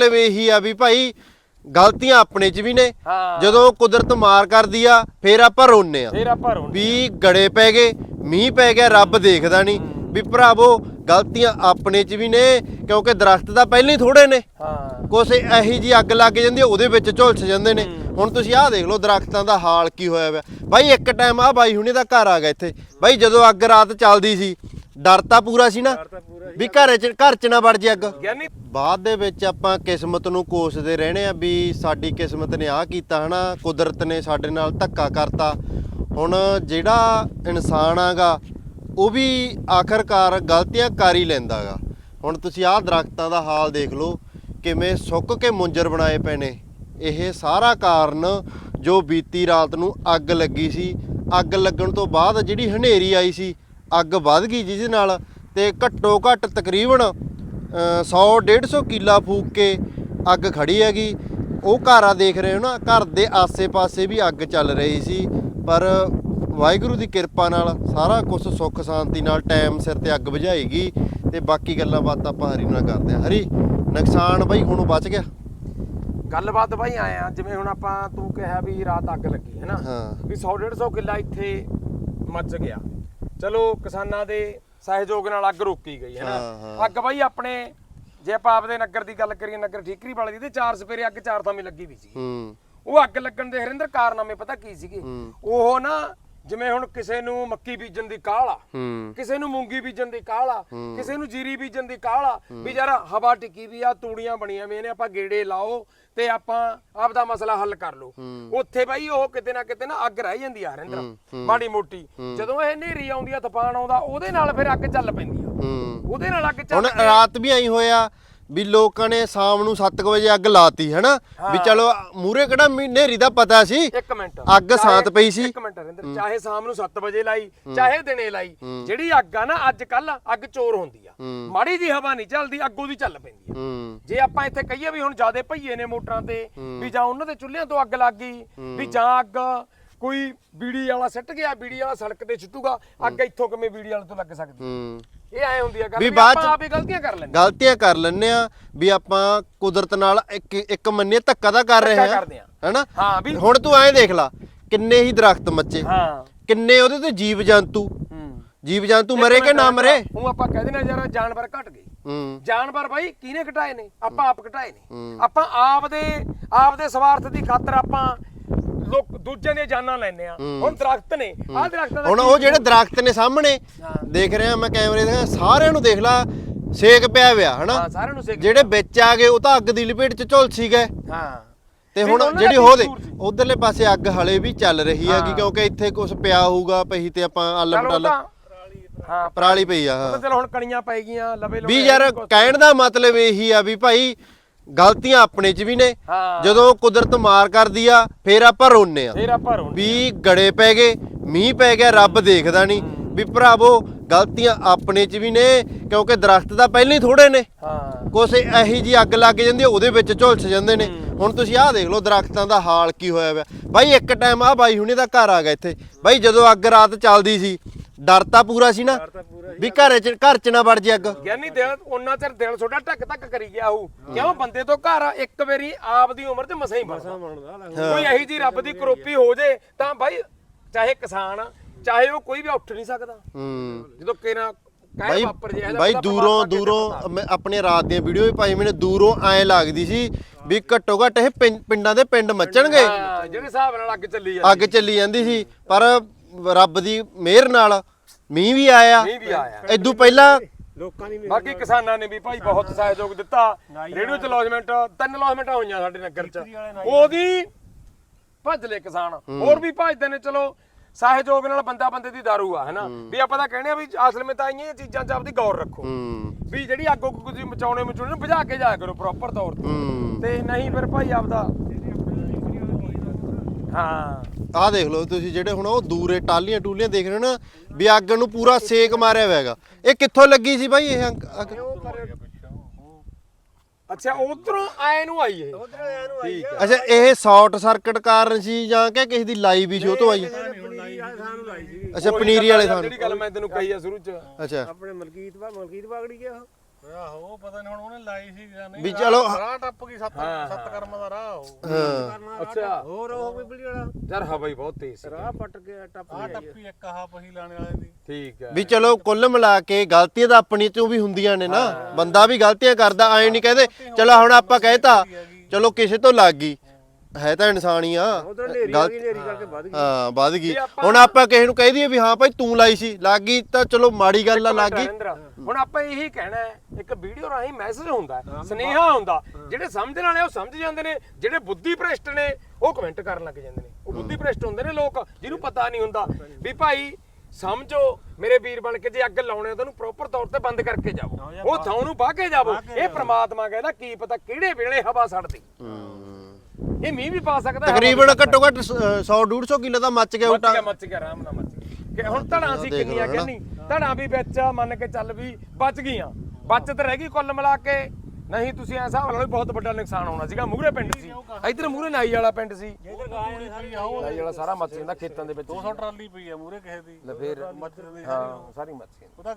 ਮਤਲਬ ਇਹੀ ਆ ਵੀ ਭਾਈ ਗਲਤੀਆਂ ਆਪਣੇ 'ਚ ਵੀ ਨੇ। ਹਾਂ। ਜਦੋਂ ਕੁਦਰਤ ਮਾਰ ਕਰਦੀ ਆ ਫੇਰ ਆਪਾਂ ਰੋਨੇ ਆ। ਫੇਰ ਆਪਾਂ ਰੋਣ ਵੀ ਗੜੇ ਪੈ ਗਏ ਮੀਂਹ ਪੈ ਗਿਆ ਰੱਬ ਦੇਖਦਾ ਨਹੀਂ। ਵੀ ਭਰਾਵੋ ਗਲਤੀਆਂ ਆਪਣੇ 'ਚ ਵੀ ਨੇ ਕਿਉਂਕਿ ਦਰਖਤ ਤਾਂ ਪਹਿਲਾਂ ਹੀ ਥੋੜੇ ਨੇ। ਹਾਂ। ਕੁਛ ਇਹੀ ਜੀ ਅੱਗ ਲੱਗ ਜਾਂਦੀ ਆ, ਉਹਦੇ ਵਿੱਚ ਝੁਲਸ ਜਾਂਦੇ ਨੇ। ਹੁਣ ਤੁਸੀਂ ਆਹ ਦੇਖ ਲਓ ਦਰਖਤਾਂ ਦਾ ਹਾਲ ਕੀ ਹੋਇਆ ਹੋਇਆ ਬਾਈ ਇੱਕ ਟਾਈਮ ਆ ਬਾਈ ਹੁਣੇ ਦਾ ਘਰ ਆ ਗਿਆ ਇੱਥੇ। ਬਾਈ ਜਦੋਂ ਅੱਗ ਰਾਤ ਚੱਲਦੀ ਸੀ ਡਰ ਤਾਂ ਪੂਰਾ ਸੀ ਨਾ। ਵੀ ਘਰ ਚ ਘਰ ਚ ਨਾ ਵੜ ਜੇ ਅੱਗ। ਗਿਆਨੀ ਬਾਅਦ ਦੇ ਵਿੱਚ ਆਪਾਂ ਕਿਸਮਤ ਨੂੰ ਕੋਸਦੇ ਰਹਿਣੇ ਆ ਵੀ ਸਾਡੀ ਕਿਸਮਤ ਨੇ ਆਹ ਕੀਤਾ ਹਨਾ ਕੁਦਰਤ ਨੇ ਸਾਡੇ ਨਾਲ ਧੱਕਾ ਕਰਤਾ। ਹੁਣ ਜਿਹੜਾ ਇਨਸਾਨ ਆਗਾ ਉਹ ਵੀ ਆਖਰਕਾਰ ਗਲਤੀਆਂ ਕਰ ਹੀ ਲੈਂਦਾਗਾ। ਹੁਣ ਤੁਸੀਂ ਆਹ ਦਰਖਤਾਂ ਦਾ ਹਾਲ ਦੇਖ ਲਓ ਕਿਵੇਂ ਸੁੱਕ ਕੇ ਮੁੰਜਰ ਬਣਾਏ ਪਏ ਨੇ। ਇਹ ਸਾਰਾ ਕਾਰਨ ਜੋ ਬੀਤੀ ਰਾਤ ਨੂੰ ਅੱਗ ਲੱਗੀ ਸੀ। ਅੱਗ ਲੱਗਣ ਤੋਂ ਬਾਅਦ ਜਿਹੜੀ ਹਨੇਰੀ ਆਈ ਸੀ ਅੱਗ ਵੱਧ ਗਈ ਜਿਸ ਨਾਲ ਤੇ ਘੱਟੋ ਘੱਟ ਤਕਰੀਬਨ 100 150 ਕਿੱਲਾ ਫੂਕ ਕੇ ਅੱਗ ਖੜੀ ਹੈਗੀ। ਉਹ ਘਰ ਆ ਦੇਖ ਰਹੇ ਹੋ ਨਾ ਘਰ ਦੇ ਆਸੇ-ਪਾਸੇ ਵੀ ਅੱਗ ਚੱਲ ਰਹੀ ਸੀ। ਪਰ ਵਾਹਿਗੁਰੂ ਦੀ ਕਿਰਪਾ ਨਾਲ ਸਾਰਾ ਕੁਝ ਸੁੱਖ ਸ਼ਾਂਤੀ ਨਾਲ ਟਾਈਮ ਸਿਰ ਤੇ ਅੱਗ ਬੁਝਾਈ ਗਈ ਤੇ ਬਾਕੀ ਗੱਲਾਂ ਬਾਤਾਂ ਆਪਾਂ ਹਰੀ ਨਾਲ ਕਰਦੇ ਹਾਂ। ਹਰੀ ਨੁਕਸਾਨ ਬਈ ਹੁਣ ਬਚ ਗਿਆ? ਗੱਲਬਾਤ ਬਾਈ ਆਏ ਆ ਜਿਵੇਂ ਹੁਣ ਆਪਾਂ ਤੂੰ ਕਿਹਾ ਵੀ ਰਾਤ ਅੱਗ ਲੱਗੀ ਹੈ ਨਾ। ਵੀ 100 150 ਕਿੱਲਾ ਇੱਥੇ ਮੱਚ ਗਿਆ। ਚਲੋ ਕਿਸਾਨਾਂ ਦੇ ਸਹਿਯੋਗ ਨਾਲ ਅੱਗ ਰੋਕੀ ਗਈ ਹੈ ਨਾ। ਅੱਗ ਬਾਈ ਆਪਣੇ ਜੇ ਆਪਾਂ ਆਪਦੇ ਨਗਰ ਦੀ ਗੱਲ ਕਰੀਏ ਨਗਰ ਠੀਕਰੀ ਵਾਲੇ ਦੀ ਤੇ ਚਾਰ ਸਪੇਰੇ ਅੱਗ ਚਾਰ ਥਾਵੇਂ ਲੱਗੀ ਵੀ ਸੀ ਹੂੰ ਉਹ ਅੱਗ ਲੱਗਣ ਦੇ ਹਰਿੰਦਰ ਕਾਰਨਾਮੇ ਪਤਾ ਕੀ ਸੀਗੇ। ਉਹ ਨਾ ਜਿਵੇਂ ਹੁਣ ਕਿਸੇ ਨੂੰ ਮੱਕੀ ਬੀਜਣ ਦੀ ਕਾਹਲ ਆ ਕਿਸੇ ਨੂੰ ਮੂੰਗੀ ਬੀਜਣ ਦੀ ਕਾਹਲ ਆ ਕਿਸੇ ਨੂੰ ਜੀਰੀ ਬੀਜਣ ਦੀ ਕਾਹਲ ਆ ਵੀ ਯਾਰ ਹਵਾ ਟਿੱਕੀ ਵੀ ਆ ਤੂੜੀਆਂ ਬਣੀਆਂ ਵੀ ਨੇ ਆਪਾਂ ਗੇੜੇ ਲਾਓ ਤੇ ਆਪਾਂ ਆਪਦਾ ਮਸਲਾ ਹੱਲ ਕਰ ਲਓ। ਉੱਥੇ ਬਾਈ ਉਹ ਕਿਤੇ ਨਾ ਕਿਤੇ ਨਾ ਅੱਗ ਰਹਿ ਜਾਂਦੀ ਆ ਹਰਿੰਦਰ ਮਾੜੀ ਮੋਟੀ। ਜਦੋਂ ਇਹ ਹਨੇਰੀ ਆਉਂਦੀ ਆ ਤੂਫਾਨ ਆਉਂਦਾ ਉਹਦੇ ਨਾਲ ਫਿਰ ਅੱਗ ਚੱਲ ਪੈਂਦੀ ਆ। ਉਹਦੇ ਨਾਲ ਅੱਗ ਹੁਣ ਚੱਲ ਕੇ- ਰਾਤ ਵੀ ਆਈ ਹੋਇਆ ਵੀ ਲੋਕਾਂ ਨੇ ਸ਼ਾਮ ਨੂੰ 7 ਵਜੇ ਅੱਗ ਲਾਤੀ ਹੈਨਾ? ਵੀ ਚਲੋ ਮੂਰੇ ਕਿਹੜਾ ਹਨੇਰੀ ਦਾ ਪਤਾ ਸੀ? ਇੱਕ ਮਿੰਟ। ਅੱਗ ਸ਼ਾਂਤ ਪਈ ਸੀ। ਇੱਕ ਮਿੰਟ ਰਿੰਦਰ ਚਾਹੇ ਸ਼ਾਮ ਨੂੰ 7 ਵਜੇ ਲਾਈ ਚਾਹੇ ਦਿਨੇ ਲਾਈ ਜਿਹੜੀ ਅੱਗ ਆ ਨਾ ਅੱਜ ਕੱਲ ਅੱਗ ਚੋਰ ਹੁੰਦੀ ਆ। ਮਾੜੀ ਜੀ ਹਵਾ ਨਹੀਂ ਚੱਲਦੀ ਅੱਗ ਉਹਦੀ ਚੱਲ ਪੈਂਦੀ ਆ। ਜੇ ਆਪਾਂ ਇੱਥੇ ਕਹੀਏ ਵੀ ਹੁਣ ਜਿਆਦੇ ਭਈਏ ਨੇ ਮੋਟਰਾਂ ਤੇ ਵੀ ਜਾਂ ਉਹਨਾਂ ਦੇ ਚੁੱਲ੍ਹਿਆਂ ਤੋਂ ਅੱਗ ਲੱਗ ਗਈ ਵੀ ਜਾਂ ਅੱਗ ਕੋਈ ਬੀੜੀ ਵਾਲਾ ਸਿੱਟ ਗਿਆ ਬੀੜੀ ਵਾਲਾ ਸੜਕ ਤੇ ਛਿੱਟੂਗਾ ਅੱਗ ਇੱਥੋਂ ਕਿਵੇਂ ਬੀੜੀ ਵਾਲੇ ਤੋਂ ਲੱਗ ਸਕਦੀ ਇਹ ਐ ਹੁੰਦੀ ਆ ਗੱਲ ਵੀ ਬਾਅਦ ਆਪਾਂ ਚ- ਆਪ ਹੀ ਗਲਤੀਆਂ ਕਰ ਲੈਂਦੇ ਗਲਤੀਆਂ ਕਰ ਲੈਂਦੇ ਆ ਵੀ ਆਪਾਂ ਕੁਦਰਤ ਨਾਲ ਇੱਕ ਇੱਕ ਮੰਨੇ ਧੱਕਾ ਤਾਂ ਕਰ ਰਹੇ ਆ। ਹੈਨਾ? ਹਾਂ ਵੀ ਹੁਣ ਤੂੰ ਐਂ ਦੇਖ ਲਾ ਕਿੰਨੇ ਹੀ ਦਰਖਤ ਮੱਚੇ। ਹਾਂ। ਕਿੰਨੇ ਉਹਦੇ ਤੇ ਜੀਵ ਜੰਤੂ। ਜੀਵ ਜੰਤੂ ਮਰੇ ਕਿ ਨਾ ਮਰੇ? ਉਹ ਆਪਾਂ ਕਹਿ ਦਿੰਦੇ ਯਾਰ ਜਾਨਵਰ ਘਟ ਗਏ। ਹੂੰ। ਜਾਨਵਰ ਬਾਈ ਕਿਹਨੇ ਘਟਾਏ ਨੇ? ਆਪਾਂ ਆਪ ਘਟਾਏ ਨੇ। ਆਪਾਂ ਆਪ ਦੇ ਆਪ ਦੇ ਸਵਾਰਥ ਦੀ ਖਾਤਰ ਆਪਾਂ ਲੋਕ ਦੂਜਿਆਂ ਦੀਆਂ ਜਾਨਾਂ ਲੈਨੇ ਆ। ਹੁਣ ਦਰਖਤ ਨੇ। ਆਹ ਦਰਖਤਾਂ ਦਾ ਹੁਣ ਉਹ ਜਿਹੜੇ ਦਰਖਤ ਨੇ ਸਾਹਮਣੇ ਦੇਖ ਰਿਹਾ ਮੈਂ ਕੈਮਰੇ ਦੇ ਸਾਰਿਆਂ ਨੂੰ ਦੇਖ ਲਾ ਸੇਕ ਪਿਆ ਹੋਇਆ ਹਨਾ? ਹਾਂ ਸਾਰਿਆਂ ਨੂੰ ਸਿੱਖ ਜਿਹੜੇ ਵਿੱਚ ਆ ਗਏ ਉਹ ਤਾਂ ਅੱਗ ਦੀ ਲਪੇਟ ਚ ਝੁਲਸੀ ਗਏ। ਹਾਂ। ਤੇ ਹੁਣ ਉਹਨਾਂ ਦਾ ਜਿਹੜੀ ਉਹਦੇ ਕਸੂਰ ਸੀ? ਉਧਰਲੇ ਪਾਸੇ ਅੱਗ ਹਲੇ ਵੀ ਚੱਲ ਰਹੀ ਹਾਂ। ਕਿਉਂਕਿ ਇੱਥੇ ਕੁਝ ਪਿਆ ਹੋਊਗਾ ਪਹੀ ਤੇ ਆਪਾਂ ਅੱਲ ਚਲੋ ਤਾਂ ਹਾਂ ਪਰਾਲੀ ਪਈ ਆ ਤਾਂ ਹਾਂ ਚਲੋ ਹੁਣ ਕਣੀਆਂ ਪੈ ਗਈਆਂ ਲਵੇ ਵੀ ਯਾਰ ਕਹਿਣ ਦਾ ਮਤਲਬ ਇਹੀ ਆ ਵੀ ਭਾਈ ਗਲਤੀਆਂ ਆਪਣੇ 'ਚ ਵੀ ਨੇ। ਹਾਂ। ਜਦੋਂ ਕੁਦਰਤ ਮਾਰ ਕਰਦੀ ਆ ਫੇਰ ਆਪਾਂ ਰੋਨੇ ਆ। ਫੇਰ ਆਪਾਂ ਰੋਣ ਵੀ ਗੜੇ ਪੈ ਗਏ ਮੀਂਹ ਪੈ ਗਿਆ ਰੱਬ ਦੇਖਦਾ ਨਹੀਂ ਵੀ ਭਰਾਵੋ ਗਲਤੀਆਂ ਆਪਣੇ 'ਚ ਵੀ ਨੇ ਕਿਉਂਕਿ ਦਰਖਤ ਤਾਂ ਪਹਿਲਾਂ ਹੀ ਥੋੜੇ ਨੇ। ਹਾਂ। ਕੁਛ ਇਹੀ ਜੀ ਅੱਗ ਲੱਗ ਜਾਂਦੀ ਉਹਦੇ ਵਿੱਚ ਝੁਲਸ ਜਾਂਦੇ ਨੇ। ਹੁਣ ਤੁਸੀਂ ਆਹ ਦੇਖ ਲਓ ਦਰਖਤਾਂ ਦਾ ਹਾਲ ਕੀ ਹੋਇਆ ਹੋਇਆ ਬਾਈ ਇੱਕ ਟਾਈਮ ਆ ਬਾਈ ਹੁਣੇ ਦਾ ਘਰ ਆ ਗਿਆ ਇੱਥੇ। ਬਾਈ ਜਦੋਂ ਅੱਗ ਰਾਤ ਚੱਲਦੀ ਸੀ ਡਰ ਤਾਂ ਪੂਰਾ ਸੀ ਨਾ? ਵੀ ਘਰ ਚ ਘਰ ਚ ਨਾ ਵੜ ਜੇ ਅੱਗ। ਗਿਆਨੀ ਦਿਲ ਉਹਨਾਂ ਚਿਰ ਦਿਲ ਛੋਟਾ ਟੱਕ ਟੱਕ ਕਰੀ ਗਿਆ ਉਹ ਕਿਉਂ? ਬੰਦੇ ਤੋਂ ਘਰ ਇੱਕ ਵਾਰੀ ਆਪ ਦੀ ਉਮਰ ਤੇ ਮਸਾਂ ਹੀ ਬਣਦਾ। ਕੋਈ ਇਹੀ ਜੀ ਰੱਬ ਦੀ ਕਰੋਪੀ ਹੋ ਜੇ ਤਾਂ ਬਾਈ ਚਾਹੇ ਕਿਸਾਨ ਆ, ਚਾਹੇ ਉਹ ਕੋਈ ਵੀ ਉੱਠ ਨਹੀਂ ਸਕਦਾ। ਹੂੰ। ਜਦੋਂ ਕਿਨਾ ਕਹਿ ਬਾਈ ਬਾਈ ਦੂਰੋਂ ਦੂਰੋਂ। ਮੈਂ ਆਪਣੇ ਰਾਤ ਦੀਆਂ ਵੀਡੀਓ ਵੀ ਪਾਈ ਮੈਨੇ ਦੂਰੋਂ ਐ ਲੱਗਦੀ ਸੀ ਵੀ ਘੱਟੋ ਘੱਟ ਇਹ ਪਿੰਡਾਂ ਦੇ ਪਿੰਡ ਮੱਚਣਗੇ। ਹਾਂ ਜਿਹੜੇ ਹਿਸਾਬ ਨਾਲ ਅੱਗ ਚੱਲੀ ਜਾਂਦੀ ਅੱਗ ਚੱਲੀ ਜਾਂਦੀ ਸੀ ਪਰ ਰੱਬ ਦੀ ਮਿਹਰ ਨਾਲ ਮੀਂਹ ਵੀ ਆਇਆ। ਨਹੀਂ ਵੀ ਆਇਆ। ਇਦੋਂ ਪਹਿਲਾਂ ਲੋਕਾਂ ਦੀ ਬਾਕੀ ਕਿਸਾਨਾਂ ਨੇ ਵੀ ਭਾਈ ਬਹੁਤ ਸਹਿਯੋਗ ਦਿੱਤਾ। ਰੇਡੀਓ ਚ ਲੌਜਮੈਂਟ ਤਿੰਨ ਲੌਜਮੈਂਟਾਂ ਹੋਈਆਂ ਸਾਡੇ ਨਗਰ ਚ। ਉਹਦੀ ਭੱਜ ਲੈ ਕਿਸਾਨ। ਹੋਰ ਵੀ ਭੱਜਦੇ ਨੇ ਚਲੋ ਸਹਿਯੋਗ ਨਾਲ ਬੰਦਾ ਬੰਦੇ ਦੀ ਦਾਰੂ ਆ ਹੈਨਾ? ਵੀ ਆਪਾਂ ਤਾਂ ਕਹਿੰਦੇ ਆ ਵੀ ਅਸਲ ਵਿੱਚ ਤਾਂ ਇਹ ਚੀਜ਼ਾਂ 'ਚ ਆਪਦੀ ਗੌਰ ਰੱਖੋ। ਵੀ ਜਿਹੜੀ ਅੱਗ ਉੱਗ ਤੁਸੀਂ ਮਚਾਉਣੇ ਮਚਾਉਣੇ ਨੂੰ ਬੁਝਾ ਕੇ ਜਾਇਆ ਕਰੋ ਪ੍ਰੋਪਰ ਤੌਰ ਤੇ। ਤੇ ਨਹੀਂ ਫਿਰ ਭਾਈ ਆਪਦਾ ਹਾਂ। ਆਹ ਦੇਖ ਲਓ ਤੁਸੀਂ ਜਿਹੜੇ ਹੁਣ ਉਹ ਦੂਰੇ ਟਾਲੀਆਂ ਟੂਲੀਆਂ ਦੇਖ ਰਹੇ ਹੋ ਨਾ ਵੀ ਅੱਗ ਨੂੰ ਪੂਰਾ ਸੇਕ ਮਾਰਿਆ ਹੋਇਆ ਹੈਗਾ। ਇਹ ਕਿੱਥੋਂ ਲੱਗੀ ਸੀ ਬਾਈ ਇਹ ਅੱਗ ਅੱਛਾ ਉਧਰੋਂ ਆਏ ਨੂੰ ਆਈ ਇਹ ਉਧਰ ਆਇਆ ਨੂੰ ਆਈ ਠੀਕ ਅੱਛਾ ਇਹ ਸ਼ਾਰਟ ਸਰਕਟ ਕਾਰਨ ਸੀ ਜਾਂ ਕਿ ਕਿਸੇ ਦੀ ਲਾਈ ਵੀ ਸੀ? ਉਹ ਤੋਂ ਆਈ? ਅੱਛਾ ਪਨੀਰੀ ਵਾਲੇ ਥਾਂ ਜਿਹੜੀ ਗੱਲ ਮੈਂ ਤੈਨੂੰ ਕਹੀ ਆ ਸ਼ੁਰੂ ਚ। ਅੱਛਾ। ਆਪਣੇ ਮਲਕੀਤ ਬਾ ਮਲਕੀਤ ਬਾਗੜੀ ਗਿਆ ਉਹ। ਆਹੋ ਪਤਾ ਨਹੀਂ ਹੁਣ ਉਹਨੇ ਲਾਈ ਸੀ ਜਾਂ ਨਹੀਂ ਵੀ ਚਲੋ ਰਾਹ ਟੱਪ ਗਈ ਸੱਤ ਸੱਤ ਕਰਮਾਂ ਦਾ ਰਾਹ ਉਹ। ਹਾਂ। ਅੱਛਾ। ਹੋਰ ਉਹ ਬਿਜਲੀ ਵਾਲਾ। ਯਾਰ ਹਵਾ ਹੀ ਬਹੁਤ ਤੇਜ਼ ਸੀ। ਰਾਹ ਪੱਟ ਕੇ ਟੱਪ ਆਹ ਗਿਆ ਟੱਪੀ ਇੱਕ ਆਹ ਪਹੀ ਲਾਣੇ ਵਾਲੇ ਦੀ। ਠੀਕ ਹੈ। ਵੀ ਚਲੋ ਕੁੱਲ ਮਿਲਾ ਕੇ ਗਲਤੀਆਂ ਤਾਂ ਆਪਣੀ ਤੋਂ ਵੀ ਹੁੰਦੀਆਂ ਨੇ ਨਾ। ਬੰਦਾ ਵੀ ਗਲਤੀਆਂ ਕਰਦਾ ਐ ਨਹੀਂ ਕਹਦੇ ਚਲੋ ਹੁਣ ਆਪਾਂ ਕਹਿਤਾ ਚਲੋ ਕਿਸੇ ਤੋਂ ਲੱਗ ਗਈ। ਹੈ। ਤਾਂ ਇਨਸਾਨ ਹੀ ਆ। ਉਧਰ ਨੇਰੀ ਆ ਗਈ ਨੇਰੀ ਕਰਕੇ ਵੱਧ ਗਈ। ਹਾਂ ਵੱਧ ਗਈ। ਹੁਣ ਆਪਾਂ ਕਿਸੇ ਨੂੰ ਕਹਿ ਦਈਏ ਵੀ ਹਾਂ ਭਾਈ ਤੂੰ ਲਾਈ ਸੀ ਲੱਗ ਗਈ ਤਾਂ ਚਲੋ ਮਾੜੀ ਗੱਲ ਆ ਲੱਗ ਗਈ। ਨਰਿੰਦਰ, ਹੁਣ ਆਪਾਂ ਇਹੀ ਕਹਿਣਾ ਹੈ ਇੱਕ ਵੀਡੀਓ ਰਾਹੀਂ ਮੈਸੇਜ ਹੁੰਦਾ ਹੈ, ਸੁਨੇਹਾ ਹੁੰਦਾ ਜਿਹੜੇ ਸਮਝਣ ਵਾਲੇ ਉਹ ਸਮਝ ਜਾਂਦੇ ਨੇ ਜਿਹੜੇ ਬੁੱਧੀ ਭ੍ਰਿਸ਼ਟ ਨੇ ਉਹ ਕਮੈਂਟ ਕਰਨ ਲੱਗ ਜਾਂਦੇ ਨੇ। ਉਹ ਬੁੱਧੀ ਭ੍ਰਿਸ਼ਟ ਹੁੰਦੇ ਨੇ ਲੋਕ ਜਿਹਨੂੰ ਪਤਾ ਨਹੀਂ ਹੁੰਦਾ ਵੀ ਭਾਈ ਸਮਝੋ ਮੇਰੇ ਵੀਰ ਬਣ ਕੇ ਜੇ ਅੱਗ ਲਾਉਣੇ ਤਾਂ ਉਹਨੂੰ ਪ੍ਰੋਪਰ ਤੌਰ ਤੇ ਬੰਦ ਕਰਕੇ ਜਾਵੋ। ਉਹ ਥਾਂ ਨੂੰ ਬਾਹ ਕੇ ਜਾਵੋ। ਇਹ ਪ੍ਰਮਾਤਮਾ ਕਹਿੰਦਾ ਕੀ ਪਤਾ ਕਿਹੜੇ ਵੇਲੇ ਹਵਾ ਛੱਡਦੀ ਇਹ ਮੀਂਹ ਵੀ ਪਾ ਸਕਦਾ ਹਵਾ ਵੀ ਤਕਰੀਬਨ ਘੱਟੋ ਘੱਟ 100 150 ਕਿਲੋ ਦਾ ਮੱਚ ਗਿਆ ਮੱਚ ਉਟਾ ਗਿਆ ਮੱਚ ਗਿਆ ਆਰਾਮ ਨਾਲ ਮੱਚ ਗਿਆ। ਕਿ ਹੁਣ ਧੜਾ ਸੀ ਦੇਖ ਕਿੰਨੀਆਂ। ਕਹਿੰਨੀ ਧੜਾ ਵੀ ਵਿੱਚ ਮੰਨ ਕੇ ਚੱਲ ਵੀ ਬਚ ਗਈਆਂ। ਬਚਤ ਰਹਿ ਗਈ ਕੁੱਲ ਮਿਲਾ ਕੇ। ਨਹੀਂ ਤੁਸੀਂ ਐ ਹਿਸਾਬ ਲਾ ਲਓ ਵੀ ਬਹੁਤ ਵੱਡਾ ਨੁਕਸਾਨ ਹੋਣਾ ਸੀਗਾ। ਮੂਹਰੇ ਪਿੰਡ ਸੀ। ਇਧਰ ਮੂਹਰੇ ਨਾਈ ਵਾਲਾ ਪਿੰਡ ਸੀ। ਨਾਈ ਵਾਲਾ ਸਾਰਾ ਮੱਚ ਜਾਂਦਾ ਖੇਤਾਂ ਦੇ ਵਿੱਚ। 200 ਟਰਾਲੀ ਪਈ ਆ ਮੂਰੇ ਕਿਸੇ ਦੀ। ਲੈ ਫੇਰ ਦੀ ਹਾਂ ਸਾਰੀ ਉਹਦਾ